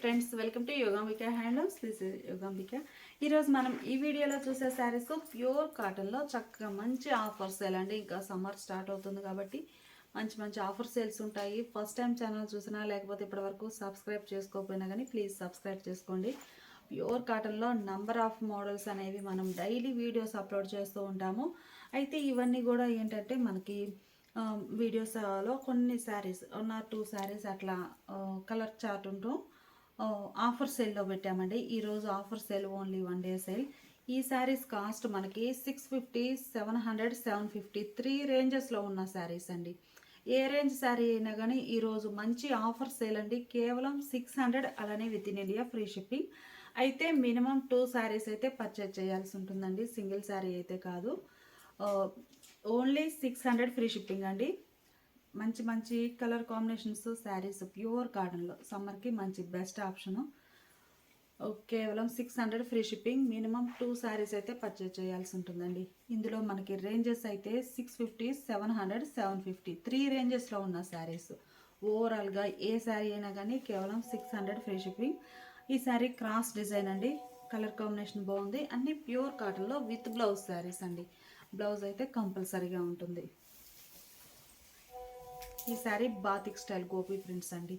Friends welcome to Yogambika handlooms this is Yogambika ఈరోజు మనం ఈ వీడియోలో చూసే శారీస్ ప్యూర్ కాటన్లో చక్కగా మంచి ఆఫర్ సేల్ అండి. ఇంకా సమ్మర్ స్టార్ట్ అవుతుంది కాబట్టి మంచి మంచి ఆఫర్ సేల్స్ ఉంటాయి. ఫస్ట్ టైం ఛానల్ చూసినా లేకపోతే ఇప్పటివరకు సబ్స్క్రైబ్ చేసుకోకపోయినా కానీ ప్లీజ్ సబ్స్క్రైబ్ చేసుకోండి. ప్యూర్ కాటన్లో నంబర్ ఆఫ్ మోడల్స్ అనేవి మనం డైలీ వీడియోస్ అప్లోడ్ చేస్తూ ఉంటాము. అయితే ఇవన్నీ కూడా ఏంటంటే మనకి వీడియోస్లో కొన్ని saris one or two saris అట్లా కలర్ చార్ట్ ఉంటూ ఆఫర్ సేల్లో పెట్టామండి. ఈరోజు offer sale only one day sale. ఈ శారీస్ కాస్ట్ మనకి six fifty seven hundred seven fifty three రేంజెస్లో ఉన్న శారీస్ అండి. ఏ రేంజ్ శారీ అయినా కానీ ఈరోజు మంచి ఆఫర్ సేల్ అండి. కేవలం సిక్స్ హండ్రెడ్ అలానే with in India free shipping. అయితే మినిమం టూ శారీస్ అయితే పర్చేజ్ చేయాల్సి ఉంటుందండి. సింగిల్ శారీ అయితే కాదు. Only six hundred free shipping అండి. మంచి మంచి కలర్ కాంబినేషన్స్ శారీస్ ప్యూర్ కాటన్లో సమ్మర్కి మంచి బెస్ట్ ఆప్షను. కేవలం six hundred free shipping. Minimum two saris అయితే పర్చేజ్ చేయాల్సి ఉంటుందండి. ఇందులో మనకి రేంజెస్ అయితే six fifty seven hundred seven fifty. Three రేంజెస్లో ఉన్న శారీస్. ఓవరాల్గా ఏ శారీ అయినా కానీ కేవలం సిక్స్ హండ్రెడ్ ఫ్రీ షిప్పింగ్. ఈ శారీ క్రాస్ డిజైన్ అండి. కలర్ కాంబినేషన్ బాగుంది. అన్ని ప్యూర్ కాటన్లో విత్ బ్లౌజ్ శారీస్ అండి. బ్లౌజ్ అయితే కంపల్సరీగా ఉంటుంది. ఈ sari batik style Gopi prints అండి.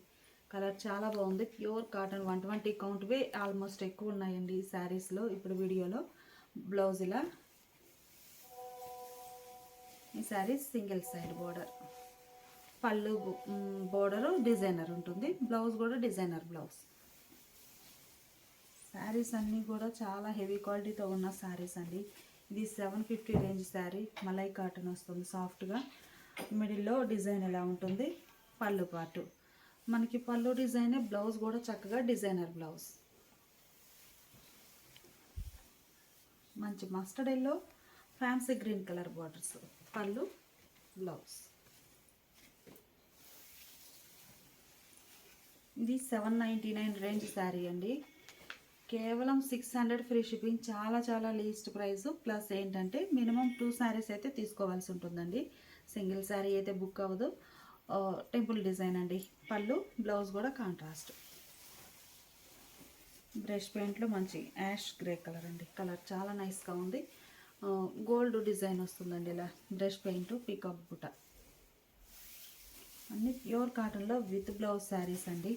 కలర్ చాలా బాగుంది. ప్యూర్ కాటన్ వన్ ట్వంటీ కౌంట్వే ఆల్మోస్ట్ ఎక్కువ ఉన్నాయండి ఈ శారీస్లో ఇప్పుడు వీడియోలో. బ్లౌజ్ ఇలా. ఈ sari single side border. Pallu border designer ఉంటుంది. బ్లౌజ్ కూడా డిజైనర్ బ్లౌజ్. శారీస్ అన్నీ కూడా చాలా హెవీ క్వాలిటీతో ఉన్న శారీస్ అండి. ఇది seven fifty range sari. Malai cotton వస్తుంది సాఫ్ట్గా. మిడిల్లో డిజైన్ ఎలా ఉంటుంది? పళ్ళు పాటు. మనకి పళ్ళు డిజైనే బ్లౌజ్ కూడా చక్కగా డిజైనర్ బ్లౌజ్. మంచి mustard yellow fancy green colour borders. Pallu blouse. ఇది seven ninety nine range sari అండి. కేవలం సిక్స్ హండ్రెడ్ ఫ్రీ షిప్పింగ్ చాలా చాలా లీస్ట్ ప్రైస్. ప్లస్ ఏంటంటే మినిమం టూ శారీస్ అయితే తీసుకోవాల్సి ఉంటుందండి. సింగిల్ శారీ అయితే బుక్ అవ్వదు. టెంపుల్ డిజైన్ అండి. పళ్ళు బ్లౌజ్ కూడా కాంట్రాస్ట్. బ్రష్ పెయింట్లో మంచి యాష్ గ్రే కలర్ అండి. కలర్ చాలా నైస్గా ఉంది. గోల్డ్ డిజైన్ వస్తుందండి ఇలా. బ్రష్ పెయింట్ పికప్ బుట అన్ని ప్యూర్ కాటన్లో విత్ బ్లౌజ్ శారీస్ అండి.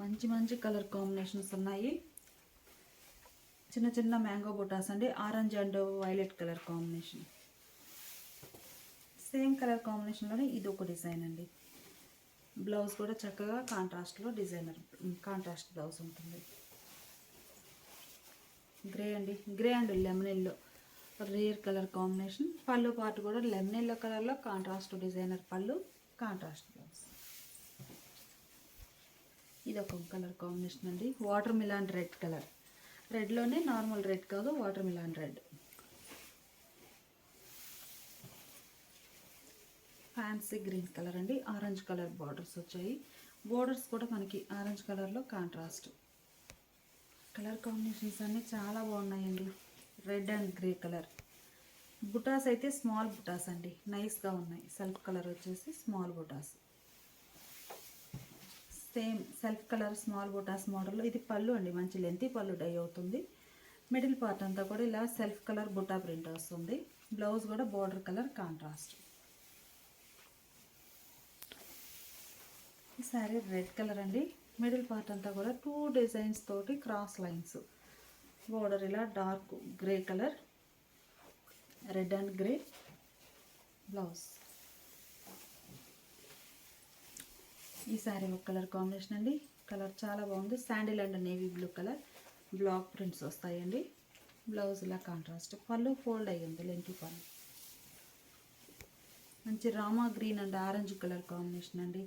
మంచి మంచి కలర్ కాంబినేషన్స్ ఉన్నాయి. చిన్న చిన్న మ్యాంగో బుటాస్ అండి. Orange and violet colour combination. Same colour కాంబినేషన్లోనే ఇది ఒక డిజైన్ అండి. బ్లౌజ్ కూడా చక్కగా కాంట్రాస్ట్లో డిజైనర్ కాంట్రాస్ట్ బ్లౌజ్ ఉంటుంది. గ్రే అండి grey and lemon yellow rare colour combination pallu part కూడా లెమన్ ఎల్లో కలర్లో contrast designer pallu contrast blouse. ఇది ఒక కలర్ కాంబినేషన్ అండి. వాటర్ మిలాన్ రెడ్ కలర్ రెడ్లోనే నార్మల్ రెడ్ కాదు watermelon red fancy green colour అండి ఆరెంజ్ కలర్ బార్డర్స్ వచ్చాయి. Borders కూడా మనకి ఆరెంజ్ కలర్లో కాంట్రాస్ట్. కలర్ కాంబినేషన్స్ అన్నీ చాలా బాగున్నాయండి red and grey colour. Butas అయితే స్మాల్ బుటాస్ అండి నైస్గా ఉన్నాయి. సెల్ఫ్ కలర్ వచ్చేసి small butas. Same self colour small butas model ఇది పళ్ళు అండి మంచి లెంతీ పళ్ళు డై అవుతుంది. మిడిల్ పార్ట్ అంతా కూడా ఇలా సెల్ఫ్ కలర్ బుటా ప్రింట్ వస్తుంది. బ్లౌజ్ కూడా బార్డర్ కలర్ కాంట్రాస్ట్. ఈ శారీ రెడ్ కలర్ అండి. మిడిల్ పార్ట్ అంతా కూడా టూ డిజైన్స్ తోటి క్రాస్ లైన్స్ బోర్డర్ ఇలా dark grey colour red and grey blouse ఈ శారీ ఒక కలర్ కాంబినేషన్ అండి. కలర్ చాలా బాగుంది. Sandal and navy blue colour black prints వస్తాయండి. బ్లౌజ్ ఇలా కాంట్రాస్ట్ పళ్ళు ఫోల్డ్ అయ్యింది లెంకి పళ్ళు మంచి Rama green and orange colour combination అండి.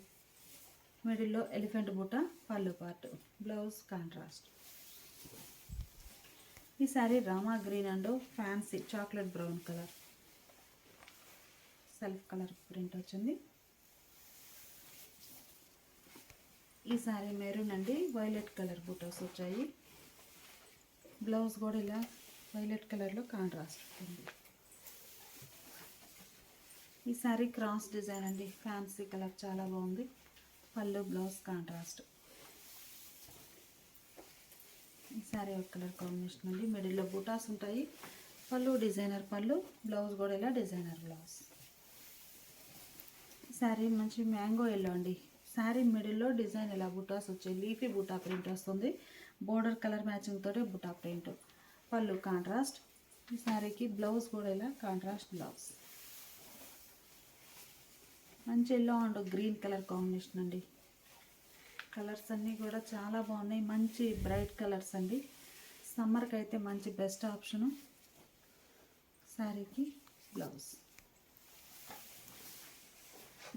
మిడిల్లో elephant butta pallu part blouse contrast ఈ sari Rama green and fancy chocolate brown colour. Self colour print వచ్చింది. ఈ శారీ మెరూన్ అండి వైలెట్ కలర్ బుటాస్ వచ్చాయి. బ్లౌజ్ కూడా ఇలా వైలెట్ కలర్లో కాంట్రాస్ట్ ఉంది ఈ శారీ క్రాస్ డిజైన్ అండి ఫ్యాన్సీ కలర్ చాలా బాగుంది. Pallu blouse contrast. శారీ ఒక కలర్ కాంబినేషన్ అండి మిడిల్లో బుటాస్ ఉంటాయి. పళ్ళు డిజైనర్ పళ్ళు బ్లౌజ్ కూడా ఇలా డిజైనర్ బ్లౌజ్. శారీ మంచి మ్యాంగో ఎల్లో అండి. శారీ మిడిల్లో డిజైన్ ఇలా బుటాస్ వచ్చాయి లీఫీ బుటా ప్రింట్ వస్తుంది. బోర్డర్ కలర్ మ్యాచింగ్ తోటి బుటా ప్రింట్. పళ్ళు కాంట్రాస్ట్. ఈ శారీకి బ్లౌజ్ కూడా ఇలా కాంట్రాస్ట్ బ్లౌజ్. మంచి yellow and green colour combination అండి. కలర్స్ అన్నీ కూడా చాలా బాగున్నాయి. మంచి బ్రైట్ కలర్స్ అండి. సమ్మర్కి అయితే మంచి బెస్ట్ ఆప్షను శారీకి blouse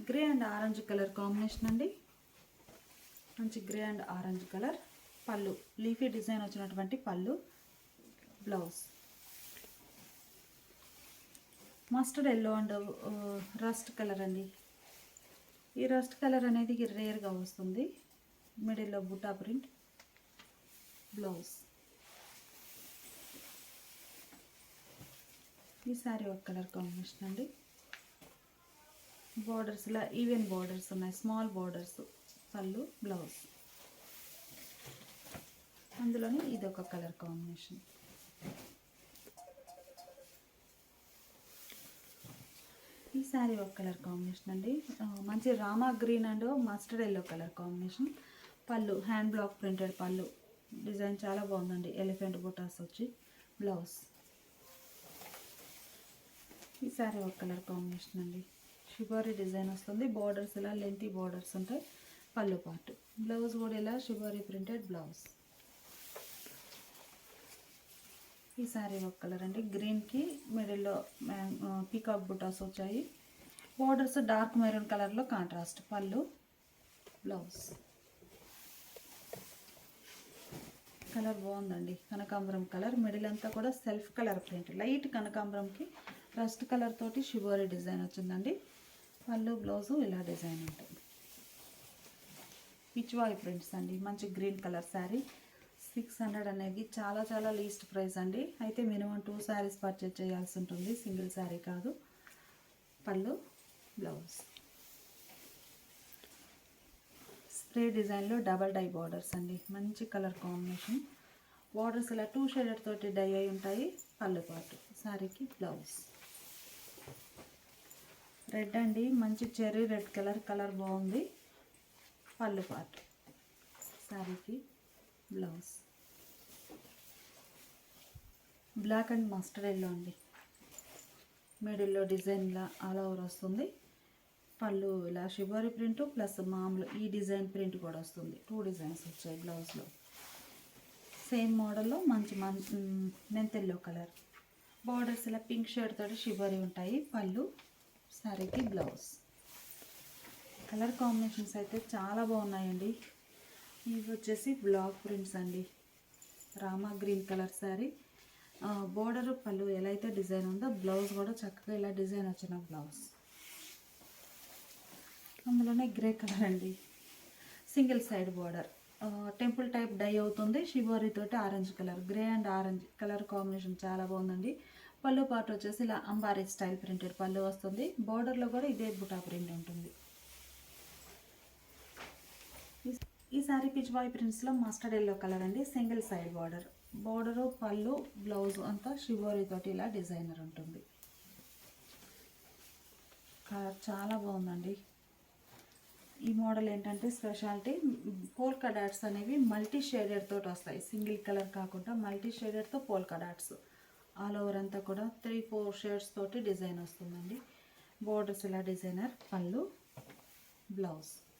grey and orange colour combination అండి. మంచి grey and orange colour pallu. Leafy design వచ్చినటువంటి pallu. Blouse mustard yellow and rust colour అండి. ఈ రస్ట్ కలర్ అనేది రేర్గా వస్తుంది. మిడిల్లో బుటా ప్రింట్ బ్లౌజ్. ఈ సారీ ఒక కలర్ కాంబినేషన్ అండి. బోర్డర్స్ ఇలా ఈవెన్ బార్డర్స్ ఉన్నాయి. Small borders pallu blouse. అందులోనే ఇది ఒక కలర్ కాంబినేషన్. ఈ శారీ ఒక కలర్ కాంబినేషన్ అండి. మంచి Rama green and mustard yellow colour combination. Pallu hand block printed pallu. Design చాలా బాగుందండి. ఎలిఫెంట్ బుటాస్ వచ్చి బ్లౌజ్. ఈ శారీ ఒక కలర్ కాంబినేషన్ అండి. షిబారీ డిజైన్ వస్తుంది. బార్డర్స్ ఇలా లెంతీ బార్డర్స్ ఉంటాయి. పళ్ళు పాటు బ్లౌజ్ కూడా ఇలా షిబారీ ప్రింటెడ్ బ్లౌజ్. ఈ శారీ ఒక కలర్ అండి. గ్రీన్కి మిడిల్లో పీకాక్ బుటాస్ వచ్చాయి. బోర్డర్స్ డార్క్ మెరూన్ కలర్లో కాంట్రాస్ట్ పళ్ళు బ్లౌజ్ కలర్ బాగుందండి. కనకాంబరం కలర్. మిడిల్ అంతా కూడా సెల్ఫ్ కలర్ ప్రింట్ లైట్ కనకాంబరంకి రస్ట్ కలర్ తోటి షిబోరీ డిజైన్ వచ్చిందండి. పళ్ళు బ్లౌజు ఇలా డిజైన్ ఉంటుంది. పిచ్వాయి ప్రింట్స్ అండి. మంచి green colour sari six hundred అనేది చాలా చాలా లీస్ట్ ప్రైస్ అండి. అయితే మినిమం టూ శారీస్ పర్చేజ్ చేయాల్సి ఉంటుంది. సింగిల్ శారీ కాదు. పళ్ళు బ్లౌజ్ స్ప్రే డిజైన్లో డబల్ డై బార్డర్స్ అండి. మంచి కలర్ కాంబినేషన్ బార్డర్స్ ఇలా టూ షేడెడ్ తోటి డై అయి ఉంటాయి. పళ్ళు పాటు. శారీకి బ్లౌజ్ రెడ్ అండి. మంచి చెర్రీ రెడ్ కలర్ కలర్ బాగుంది. పళ్ళు పాటు. శారీకి blouse. Black and mustard yellow అండి. మిడిల్లో డిజైన్లా ఆల్ ఓవర్ వస్తుంది. పళ్ళు ఇలా షిబోరి ప్రింట్ ప్లస్ మామూలు ఈ డిజైన్ ప్రింట్ కూడా వస్తుంది. టూ డిజైన్స్ వచ్చాయి బ్లౌజ్లో. సేమ్ మోడల్లో మంచి మంచి మెంతెల్లో కలర్. బార్డర్స్ ఇలా పింక్ షేడ్ తోటి షిబోరి ఉంటాయి. పళ్ళు శారీకి బ్లౌజ్. కలర్ కాంబినేషన్స్ అయితే చాలా బాగున్నాయండి. ఇవి వచ్చేసి బ్లాక్ ప్రింట్స్ అండి. Rama green colour sari. Border pallu ఎలా అయితే డిజైన్ ఉందో బ్లౌజ్ కూడా చక్కగా ఇలా డిజైన్ వచ్చిన బ్లౌజ్. అందులోనే గ్రే కలర్ అండి. Single side border. Temple type dye అవుతుంది. షిబోరి తోటి orange colour. Grey and orange colour combination చాలా బాగుందండి. పళ్ళు పాటు వచ్చేసి ఇలా అంబారీ స్టైల్ ప్రింటెడ్ పళ్ళు వస్తుంది. బోర్డర్లో కూడా ఇదే బుటా ప్రింట్ ఉంటుంది. ఈ- శారీ పిచ్ బాయ్ ప్రింట్స్లో మస్టర్డ్ ఎల్లో కలర్ అండి single side border. Border pallu blouse అంతా షిబోరి తోటి ఇలా డిజైనర్ ఉంటుంది. కలర్ చాలా బాగుందండి. ఈ మోడల్ ఏంటంటే స్పెషాలిటీ పోల్కా డాట్స్ అనేవి మల్టీ షేడెడ్ తోటి వస్తాయి. సింగిల్ కలర్ కాకుండా మల్టీ షేడెడ్తో పోల్కా డాట్స్. ఆల్ ఓవర్ అంతా కూడా త్రీ ఫోర్ షేడ్స్ తోటి డిజైన్ వస్తుందండి. బోర్డర్స్ ఇలా డిజైనర్ పళ్ళు బ్లౌజ్.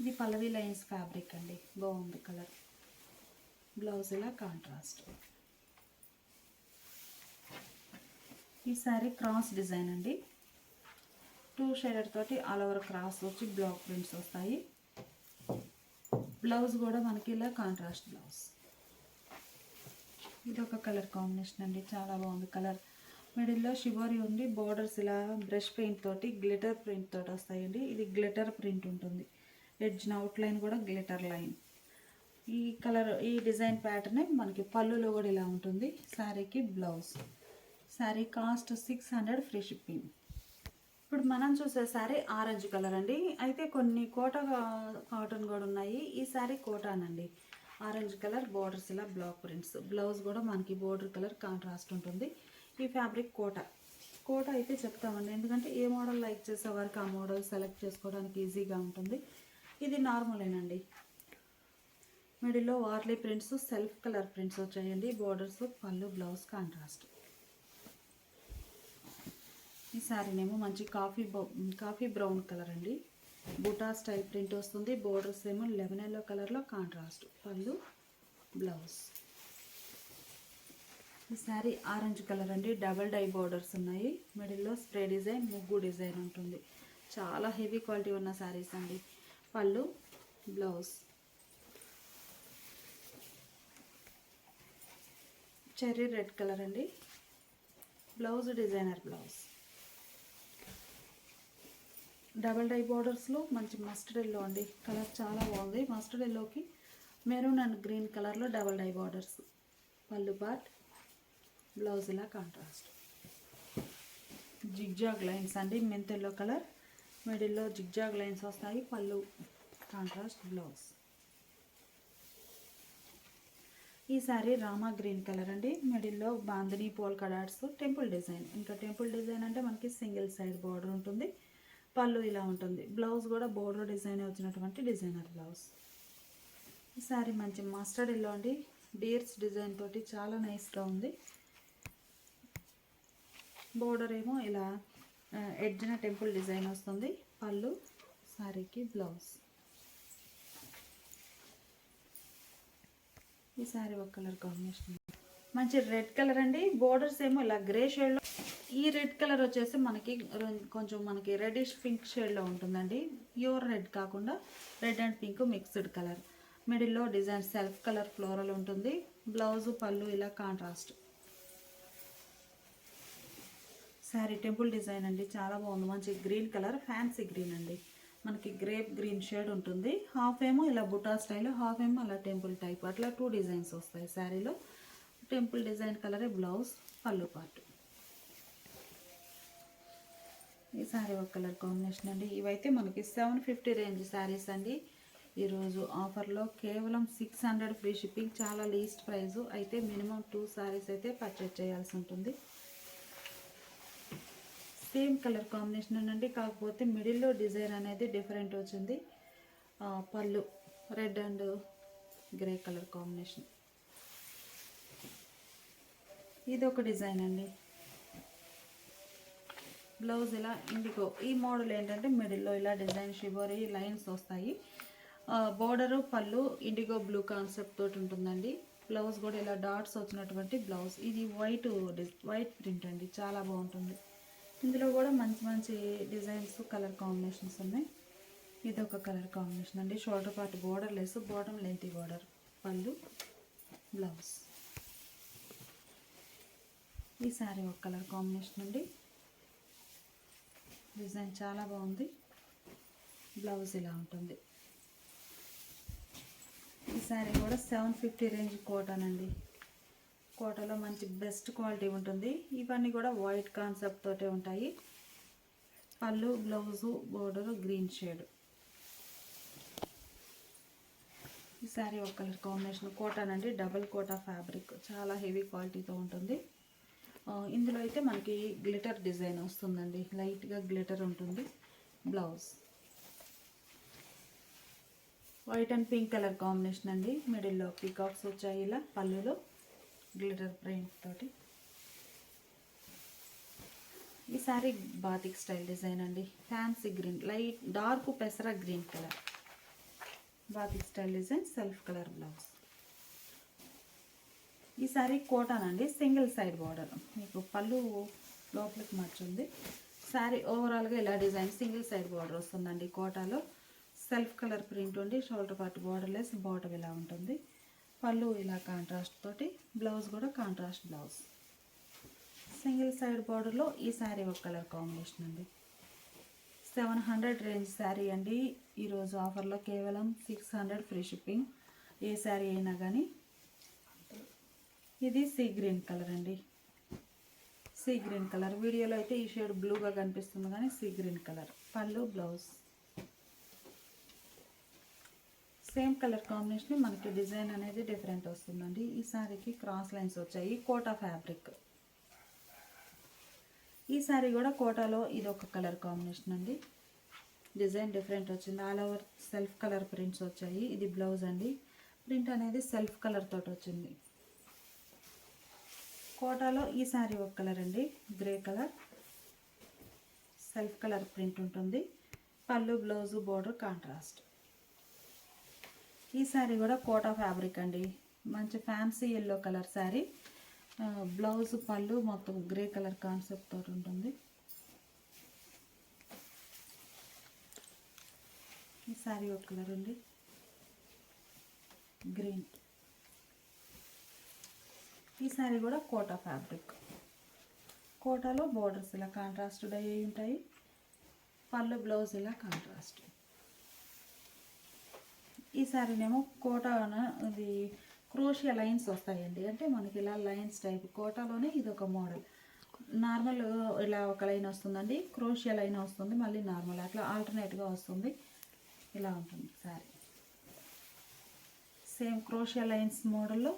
ఇది పల్లవి లైన్స్ ఫ్యాబ్రిక్ అండి. బాగుంది కలర్. బ్లౌజ్ ఇలా కాంట్రాస్ట్. ఈ శారీ క్రాస్ డిజైన్ అండి. టూ షేడర్ తోటి ఆల్ ఓవర్ క్రాస్ వచ్చి బ్లాక్ ప్రింట్స్ వస్తాయి. బ్లౌజ్ కూడా మనకి ఇలా కాంట్రాస్ట్ బ్లౌజ్. ఇది ఒక కలర్ కాంబినేషన్ అండి. చాలా బాగుంది కలర్. మిడిల్లో షివోరి ఉంది. బోర్డర్స్ ఇలా బ్రష్ పెయింట్ తోటి గ్లిటర్ ప్రింట్ తోటి వస్తాయండి. ఇది గ్లిటర్ ప్రింట్ ఉంటుంది. ఎడ్జ్న అవుట్లైన్ కూడా గ్లిటర్ లైన్ ఈ కలర్ ఈ డిజైన్ ప్యాటర్న్ మనకి పళ్ళులో కూడా ఇలా ఉంటుంది. శారీకి blouse sari cost six hundred free shipping ఇప్పుడు మనం చూసే శారీ ఆరెంజ్ కలర్ అండి. అయితే కొన్ని కోట కాటన్ కూడా ఉన్నాయి. ఈ శారీ కోటాన్ అండి ఆరెంజ్ కలర్ బోర్డర్స్ ఇలా బ్లాక్ ప్రింట్స్ బ్లౌజ్ కూడా మనకి బోర్డర్ కలర్ కాంట్రాస్ట్ ఉంటుంది. ఈ ఫ్యాబ్రిక్ కోట. కోట అయితే చెప్తామండి. ఎందుకంటే ఏ మోడల్ లైక్ చేసేవారికి ఆ మోడల్ సెలెక్ట్ చేసుకోవడానికి ఈజీగా ఉంటుంది. ఇది నార్మలేనండి మిడిల్లో Warli prints self colour prints వచ్చాయండి. Borders pallu blouse contrast. ఈ శారీనేమో మంచి కాఫీ బౌ- కాఫీ బ్రౌన్ కలర్ అండి బుటా స్టైల్ ప్రింట్ వస్తుంది. బోర్డర్స్ ఏమో లెమన్ ఎల్లో కలర్లో కాంట్రాస్ట్. పళ్ళు బ్లౌజ్. ఈ శారీ ఆరెంజ్ కలర్ అండి డబల్ డై బోర్డర్స్ ఉన్నాయి. మిడిల్లో స్ప్రే డిజైన్ ముగ్గు డిజైన్ ఉంటుంది. చాలా హెవీ క్వాలిటీ ఉన్న శారీస్ అండి. Pallu blouse. Cherry red colour అండి. Blouse designer blouse. Double dye బార్డర్స్లో మంచి మస్టర్డ్ ఎల్లో అండి. కలర్ చాలా బాగుంది. మస్టర్డ్ ఎల్లోకి మెరూన్ అండ్ గ్రీన్ కలర్లో double dye borders. Pallu part blouse ఇలా కాంట్రాస్ట్. జిగ్జాగ్ లైన్స్ అండి. Mint yellow colour. మిడిల్లో జిగ్జాగ్ లైన్స్ వస్తాయి. Pallu contrast blouse. ఈ సారీ రామా గ్రీన్ కలర్ అండి. మిడిల్లో bandhani polka dots temple design. ఇంకా టెంపుల్ డిజైన్ అంటే మనకి సింగిల్ సైడ్ బార్డర్ ఉంటుంది. పళ్ళు ఇలా ఉంటుంది. బ్లౌజ్ కూడా బోర్డర్ డిజైన్ వచ్చినటువంటి డిజైనర్ బ్లౌజ్. ఈ సారీ మంచి మస్టర్డ్ ఎల్లో అండి. డీర్స్ డిజైన్ తోటి చాలా నైస్గా ఉంది. బోర్డర్ ఏమో ఇలా ఎడ్జిన టెంపుల్ డిజైన్ వస్తుంది. పళ్ళు శారీకి బ్లౌజ్. ఈ శారీ ఒక కలర్ కాంబినేషన్. మంచి రెడ్ కలర్ అండి. బోర్డర్స్ ఏమో ఇలా గ్రే షేడ్లో. ఈ రెడ్ కలర్ వచ్చేసి మనకి కొంచెం మనకి రెడిష్ పింక్ షేడ్లో ఉంటుందండి. ప్యూర్ రెడ్ కాకుండా red and pink mixed colour. మిడిల్లో డిజైన్ సెల్ఫ్ కలర్ ఫ్లోరల్ ఉంటుంది. బ్లౌజ్ పళ్ళు ఇలా కాంట్రాస్ట్. శారీ టెంపుల్ డిజైన్ అండి చాలా బాగుంది. మంచి గ్రీన్ కలర్ ఫ్యాన్సీ గ్రీన్ అండి. మనకి గ్రేప్ గ్రీన్ షేడ్ ఉంటుంది. హాఫ్ ఏమో ఇలా బుటా స్టైల్ హాఫ్ ఏమో అలా టెంపుల్ టైప్. అట్లా టూ డిజైన్స్ వస్తాయి శారీలో. టెంపుల్ డిజైన్ కలరే బ్లౌజ్ పళ్ళు పార్ట్ ఈ శారీ ఒక కలర్ కాంబినేషన్ అండి. ఇవైతే మనకి సెవెన్ ఫిఫ్టీ రేంజ్ శారీస్ అండి. ఈరోజు ఆఫర్లో కేవలం సిక్స్ హండ్రెడ్ ఫ్రీ షిప్పింగ్ చాలా లీస్ట్ ప్రైజు. అయితే మినిమం టూ శారీస్ అయితే పర్చేజ్ చేయాల్సి ఉంటుంది. సేమ్ కలర్ కాంబినేషన్ అండి కాకపోతే మిడిల్లో డిజైన్ అనేది డిఫరెంట్ వచ్చింది. Pallu red and grey colour combination. ఇది ఒక డిజైన్ అండి. బ్లౌజ్ ఇలా ఇండిగో. ఈ మోడల్ ఏంటంటే మిడిల్లో ఇలా డిజైన్ షిబోరీ లైన్స్ వస్తాయి. Border pallu indigo blue concept తోటి ఉంటుందండి. బ్లౌజ్ కూడా ఇలా డాట్స్ వచ్చినటువంటి బ్లౌజ్. ఇది వైట్ వైట్ ప్రింట్ అండి. చాలా బాగుంటుంది. ఇందులో కూడా మంచి మంచి డిజైన్స్ కలర్ కాంబినేషన్స్ ఉన్నాయి. ఇది ఒక కలర్ కాంబినేషన్ అండి. Shoulder part borderless bottom lengthy border pallu blouse. ఈ శారీ ఒక కలర్ కాంబినేషన్ అండి. డిజైన్ చాలా బాగుంది. బ్లౌజ్ ఇలా ఉంటుంది. ఈ శారీ కూడా సెవెన్ ఫిఫ్టీ రేంజ్ కోటానండి. కోటలో మంచి బెస్ట్ క్వాలిటీ ఉంటుంది. ఇవన్నీ కూడా వైట్ కాన్సెప్ట్ తోటే ఉంటాయి. పళ్ళు బ్లౌజు బోర్డరు గ్రీన్ షేడ్. ఈ శారీ ఒక కలర్ కాంబినేషన్. కోటానండి అండి డబుల్ కోటా ఫ్యాబ్రిక్. చాలా హెవీ క్వాలిటీతో ఉంటుంది. ఇందులో అయితే మనకి గ్లిటర్ డిజైన్ వస్తుందండి. లైట్గా గ్లిటర్ ఉంటుంది. Blouse. White and pink colour combination అండి. మిడిల్లో పీకాక్స్ వచ్చాయి ఇలా పళ్ళులో. గ్లిటర్ ప్రింట్ తోటి. ఈ సారీ బాతిక్ స్టైల్ డిజైన్ అండి. ఫ్యాన్సీ గ్రీన్ లైట్ డార్క్ పెసర green colour batik style design self colour blouse ఈ సారీ కోటాన్ అండి సింగిల్ సైడ్ బార్డర్ మీకు పళ్ళు లోపలికి మార్చుంది. శారీ ఓవరాల్గా ఇలా డిజైన్ సింగిల్ సైడ్ బార్డర్ వస్తుందండి కోటాలో. సెల్ఫ్ కలర్ ప్రింట్ ఉండి షోల్డర్ పార్ట్ బార్డర్లెస్ బాటమ్ ఇలా ఉంటుంది. పళ్ళు ఇలా కాంట్రాస్ట్ తోటి బ్లౌజ్ కూడా కాంట్రాస్ట్ బ్లౌజ్ సింగిల్ సైడ్ బార్డర్లో ఈ శారీ ఒక కలర్ కాంబినేషన్ అండి. సెవెన్ హండ్రెడ్ రేంజ్ శారీ అండి. ఈరోజు ఆఫర్లో కేవలం సిక్స్ హండ్రెడ్ ఫ్రీ షిప్పింగ్ ఏ శారీ అయినా కానీ ఇది సీ గ్రీన్ కలర్ అండి. సీ గ్రీన్ కలర్ వీడియోలో అయితే ఈ షేడ్ బ్లూగా కనిపిస్తుంది కానీ sea green colour pallu blouse same colour combination మనకి డిజైన్ అనేది డిఫరెంట్ వస్తుందండి. ఈ శారీకి క్రాస్ లైన్స్ వచ్చాయి. కోటా ఫ్యాబ్రిక్. ఈ శారీ కూడా కోటాలో ఇది ఒక కలర్ కాంబినేషన్ అండి. డిజైన్ డిఫరెంట్ వచ్చింది. All over self colour prints వచ్చాయి. ఇది బ్లౌజ్ అండి. ప్రింట్ అనేది సెల్ఫ్ కలర్ తోటి వచ్చింది. కోటాలో ఈ శారీ ఒక కలర్ అండి. Grey colour. Self colour print ఉంటుంది. Pallu blouse border contrast. ఈ శారీ కూడా కోటా ఫ్యాబ్రిక్ అండి. మంచి fancy yellow colour sari blouse pallu మొత్తం గ్రే కలర్ కాన్సెప్ట్ తోటి ఉంటుంది. ఈ శారీ ఒక కలర్ అండి. గ్రీన్. ఈ శారీ కూడా కోటా ఫ్యాబ్రిక్. కోటాలో బోర్డర్స్ ఇలా కాంట్రాస్ట్ అయి ఉంటాయి. పళ్ళు బ్లౌజ్ ఇలా కాంట్రాస్ట్ ఈ శారీనేమో కోటాన ఇది క్రోషియా లైన్స్ వస్తాయండి. అంటే మనకి ఇలా లైన్స్ టైప్ కోటాలోనే ఇది ఒక మోడల్. నార్మల్ ఇలా ఒక లైన్ వస్తుందండి క్రోషియా లైన్ వస్తుంది మళ్ళీ నార్మల్ అట్లా ఆల్టర్నేట్గా వస్తుంది. ఇలా ఉంటుంది సారీ. సేమ్ క్రోషియా లైన్స్ మోడల్లో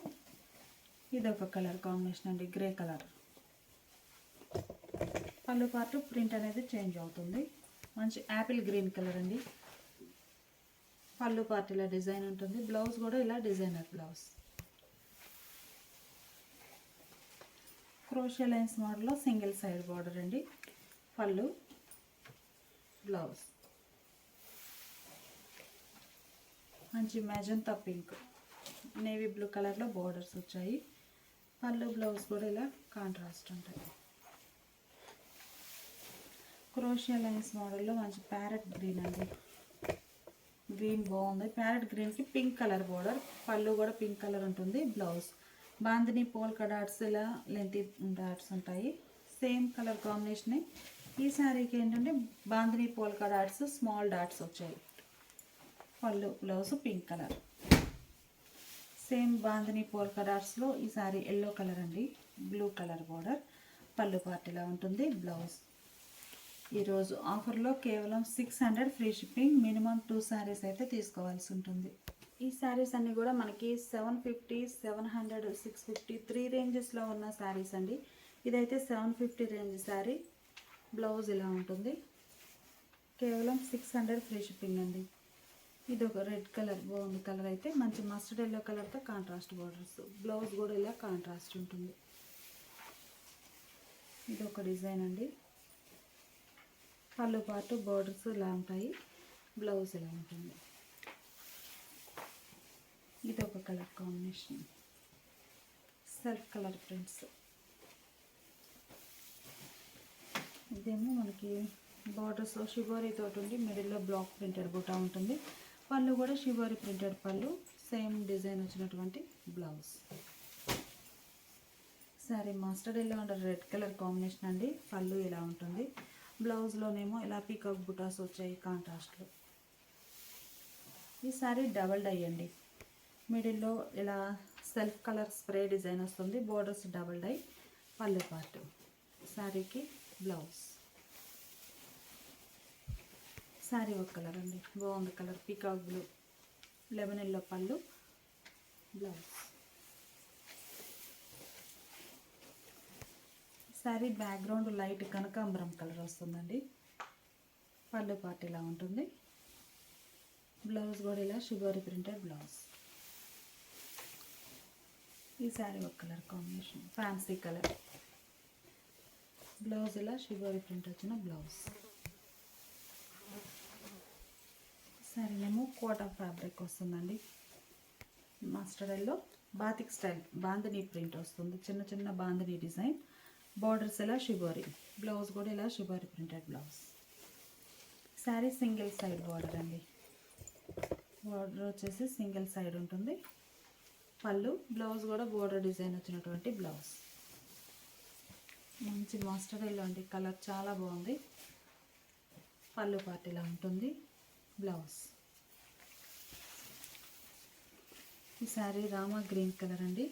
ఇది ఒక కలర్ కాంబినేషన్ అండి గ్రే కలర్. పళ్ళు పాటు ప్రింట్ అనేది చేంజ్ అవుతుంది. మంచి యాపిల్ గ్రీన్ కలర్ అండి. పళ్ళు పార్ట్ ఇలా డిజైన్ ఉంటుంది. బ్లౌజ్ కూడా ఇలా డిజైనర్ బ్లౌజ్. క్రోషియా లైన్స్ మోడల్లో సింగిల్ సైడ్ బార్డర్ అండి. పళ్ళు బ్లౌజ్. మంచి మెజంతా పింక్. నేవీ బ్లూ కలర్లో బార్డర్స్ వచ్చాయి. పళ్ళు బ్లౌజ్ కూడా ఇలా కాంట్రాస్ట్ ఉంటాయి. క్రోషియా లైన్స్ మోడల్లో మంచి ప్యారెట్ గ్రీన్ అండి. గ్రీన్ బాగుంది. ప్యారెట్ గ్రీన్కి పింక్ కలర్ బోర్డర్ పళ్ళు కూడా పింక్ కలర్ ఉంటుంది బ్లౌజ్. బాందిని పోల్క డాట్స్ ఇలా లెంతీ డాట్స్ ఉంటాయి. Same colour combination. ఈ శారీకి ఏంటంటే bandhani polka dots small dots వచ్చాయి. Pallu blouse pink colour. Same bandhani polka డాట్స్లో ఈ శారీ ఎల్లో కలర్ అండి. Blue colour border. పళ్ళు పార్టీలా ఉంటుంది బ్లౌజ్. ఈరోజు ఆఫర్లో కేవలం six hundred free shipping minimum two saris అయితే తీసుకోవాల్సి ఉంటుంది. ఈ శారీస్ అన్నీ కూడా మనకి seven fifty seven hundred six fifty three రేంజెస్లో ఉన్న శారీస్ అండి. ఇదైతే seven fifty range sari blouse ఇలా ఉంటుంది. కేవలం సిక్స్ హండ్రెడ్ ఫ్రీ షిప్పింగ్ అండి. ఇది ఒక రెడ్ కలర్ బాగుంది కలర్ అయితే మంచి మస్టర్డ్ ఎల్లో కలర్తో కాంట్రాస్ట్ బార్డర్స్ బ్లౌజ్ కూడా ఇలా కాంట్రాస్ట్ ఉంటుంది. ఇది ఒక డిజైన్ అండి. పళ్ళు పాటు బార్డర్స్ ఇలా ఉంటాయి బ్లౌజ్ ఇలా ఉంటుంది ఇది ఒక colour combination. Self colour prints. ఇదేమో మనకి బార్డర్స్ షిబోరీ తోటి ఉండి మిడిల్లో బ్లాక్ ప్రింటెడ్ బుటా ఉంటుంది. పళ్ళు కూడా shibori printed pallu same design వచ్చినటువంటి blouse. Sari mustard yellow and red colour combination అండి. పళ్ళు ఇలా ఉంటుంది. బ్లౌజ్లోనేమో ఇలా పీకాక్ బుటాస్ వచ్చాయి కాంట్రాస్ట్లో. ఈ సారీ డబల్ డై అండి. మిడిల్లో ఇలా సెల్ఫ్ కలర్ స్ప్రే డిజైన్ వస్తుంది borders double dye pallu part. శారీకి బ్లౌజ్. శారీ ఒక కలర్ అండి బాగుంది colour peacock blue lemon yellow pallu blouse. Sari background light కనకాంబరం కలర్ వస్తుందండి. పళ్ళు పార్ట్ ఇలా ఉంటుంది. బ్లౌజ్ కూడా ఇలా షుగర్ ప్రింటెడ్ బ్లౌజ్. ఈ శారీ ఒక colour combination fancy colour. Blouse ఇలా షుగర్ ప్రింట్ వచ్చిన బ్లౌజ్. శారీనేమో కోటా ఫ్యాబ్రిక్ వస్తుందండి. Mustard yellow batik style bandhani print వస్తుంది. చిన్న చిన్న బాంధనీ డిజైన్. బార్డర్స్ ఇలా షిబోరి బ్లౌజ్ కూడా ఇలా shibori printed blouse? Sari single side border అండి. బార్డర్ వచ్చేసి సింగిల్ సైడ్ ఉంటుంది. పళ్ళు బ్లౌజ్ కూడా బోర్డర్ డిజైన్ వచ్చినటువంటి బ్లౌజ్. మంచి మాస్టర్ ఎల్లో అండి. కలర్ చాలా బాగుంది. పళ్ళు పార్టీలా ఉంటుంది. బ్లౌజ్. ఈ శారీ రామా గ్రీన్ కలర్ అండి.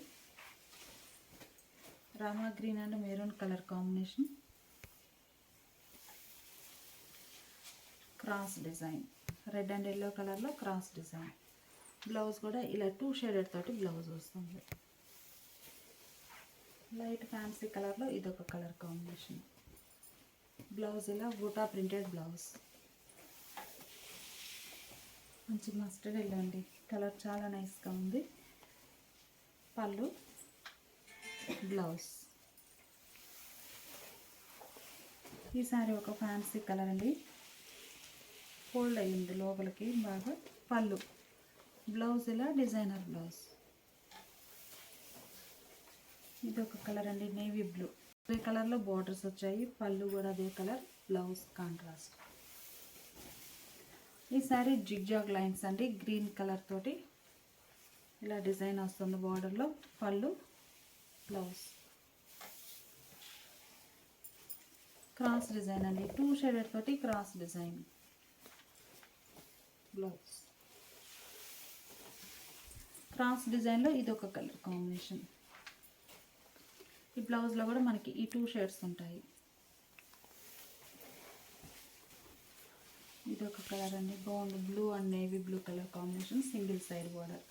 Rama green and maroon colour combination. Cross design. Red and yellow కలర్లో క్రాస్ డిజైన్. బ్లౌజ్ కూడా ఇలా టూ షేడెడ్ తోటి బ్లౌజ్ వస్తుంది. లైట్ ఫ్యాన్సీ కలర్లో ఇదొక కలర్ కాంబినేషన్. బ్లౌజ్ ఇలా బూటా ప్రింటెడ్ బ్లౌజ్. మంచి మస్టర్డ్ ఎల్లో అండి. కలర్ చాలా నైస్గా ఉంది. పళ్ళు బ్లౌజ్. ఈ సారీ ఒక ఫ్యాన్సీ కలర్ అండి. ఫోల్డ్ అయ్యింది లోపలికి బాగా పళ్ళు. బ్లౌజ్ ఇలా డిజైనర్ బ్లౌజ్ ఇది ఒక కలర్ అండి నేవీ బ్లూ అదే కలర్లో బార్డర్స్ వచ్చాయి పళ్ళు కూడా అదే కలర్ బ్లౌజ్ కాంట్రాస్ట్ ఈ సారీ జిగ్జాగ్ లైన్స్ అండి గ్రీన్ కలర్ తోటి. ఇలా డిజైన్ వస్తుంది బార్డర్లో పళ్ళు. బ్లౌజ్. క్రాస్ డిజైన్ అండి. టూ షేడెడ్ తోటి క్రాస్ డిజైన్ బ్లౌజ్. క్రాస్ డిజైన్లో ఇది ఒక కలర్ కాంబినేషన్. ఈ బ్లౌజ్లో కూడా మనకి ఈ టూ షేడ్స్ ఉంటాయి. ఇది ఒక కలర్ అండి. బాగుంది. Blue and navy blue colour combination single side border.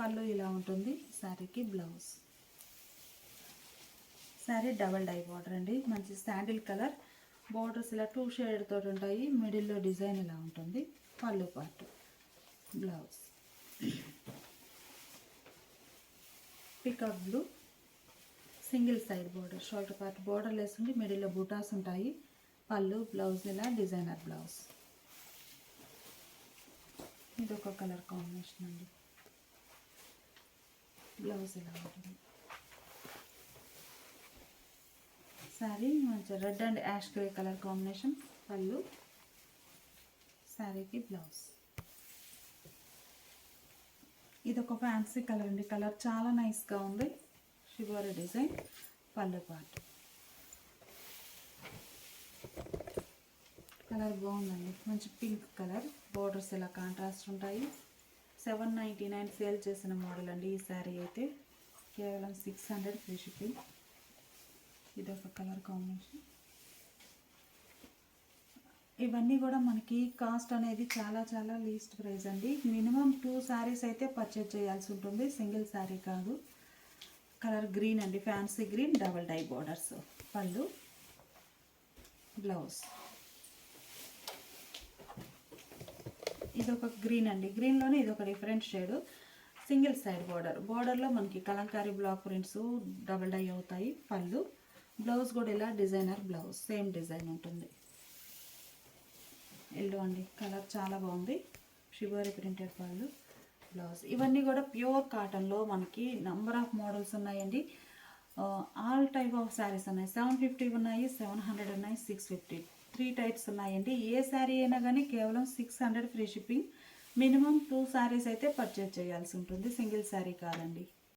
Pallu ఇలా ఉంటుంది. శారీకి blouse. Sari double dye border అండి. మంచి శాండిల్ కలర్. బార్డర్స్ ఇలా టూ షేడ్ తోటి ఉంటాయి. మిడిల్లో డిజైన్ ఇలా ఉంటుంది. Pallu part blouse. Peacock blue. Single side border. Shoulder part borderless ఉండి మిడిల్లో బూటాస్ ఉంటాయి. పళ్ళు బ్లౌజ్ ఇలా డిజైనర్ బ్లౌజ్. ఇది ఒక కలర్ కాంబినేషన్ అండి. బ్లౌజ్ ఇలా ఉంటుంది. శారీ మంచి red and ash grey colour combination pallu శారీకి బ్లౌజ్. ఇది ఒక ఫ్యాన్సీ కలర్ అండి. కలర్ చాలా నైస్గా ఉంది. షిబోరి డిజైన్ పళ్ళు పాటు. కలర్ బాగుందండి. మంచి పింక్ కలర్. బోర్డర్స్ ఇలా కాంట్రాస్ట్ ఉంటాయి. సెవెన్ నైంటీ నైన్ సేల్ చేసిన మోడల్ అండి ఈ శారీ అయితే. కేవలం సిక్స్ హండ్రెడ్ ఫ్రీ షిప్పింగ్. ఇది ఒక కలర్ కాంబినేషన్. ఇవన్నీ కూడా మనకి కాస్ట్ అనేది చాలా చాలా లీస్ట్ ప్రైస్ అండి. మినిమం టూ శారీస్ అయితే పర్చేజ్ చేయాల్సి ఉంటుంది. సింగిల్ శారీ కాదు. కలర్ గ్రీన్ అండి. Fancy green double dye borders. Pallu blouse. ఇది ఒక గ్రీన్ అండి. గ్రీన్లోనే ఇది ఒక different shade single side border బార్డర్లో మనకి kalamkari block prints double dye అవుతాయి. పళ్ళు. బ్లౌజ్ కూడా ఇలా డిజైనర్ బ్లౌజ్ సేమ్ డిజైన్ ఉంటుంది. ఎల్లో అండి కలర్ చాలా బాగుంది. షిబోరి ప్రింటెడ్ వాళ్ళు బ్లౌజ్. ఇవన్నీ కూడా ప్యూర్ కాటన్లో మనకి నంబర్ ఆఫ్ మోడల్స్ ఉన్నాయండి. ఆల్ టైప్ ఆఫ్ శారీస్ ఉన్నాయి. సెవెన్ ఫిఫ్టీ ఉన్నాయి సెవెన్ హండ్రెడ్ ఉన్నాయి సిక్స్ ఫిఫ్టీ. త్రీ టైప్స్ ఉన్నాయండి. ఏ శారీ అయినా కానీ కేవలం six hundred free shipping. Minimum two saris అయితే పర్చేజ్ చేయాల్సి ఉంటుంది. సింగిల్ శారీ కాదండి.